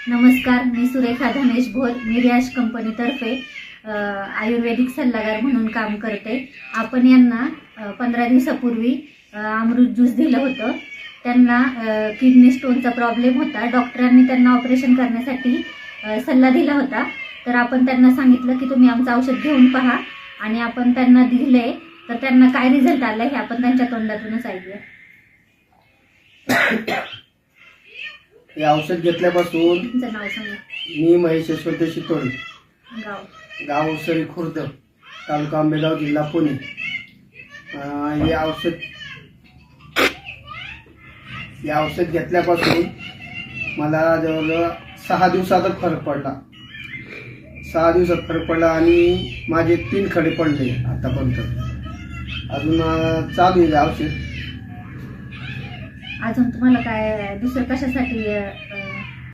नमस्कार मी सुरेखा धनेश भोर मी रियाज कंपनीतर्फे आयुर्वेदिक सल्लागार म्हणून काम करते आपण यांना पंधरा दिवसापूर्वी अमृत ज्यूस दिलं होतं त्यांना किडनी स्टोनचा प्रॉब्लेम होता डॉक्टरांनी त्यांना ऑपरेशन करण्यासाठी सल्ला दिला होता तर आपण त्यांना सांगितलं की तुम्ही आमचं औषध घेऊन पहा आणि आपण त्यांना दिले तर त्यांना काय रिझल्ट आला हे आपण त्यांच्या तोंडातूनच ऐकूया हे औषध घेतल्यापासून तुमचं नाव सांगा. मी महेश यशवंत शितोळे गाव. गाव उसरी खुर्द तालुका आंबेगाव जिल्हा पुणे. अं, हे औषध हे औषध घेतल्यापासून मला जवळजवळ सहा दिवसातच फरक पडला. सहा दिवसात फरक पडला आणि माझे तीन खडे पडले आतापर्यंत. अजून अं, चालू आहे औषध. अजून तुम्हाला काय दुसरं कशासाठी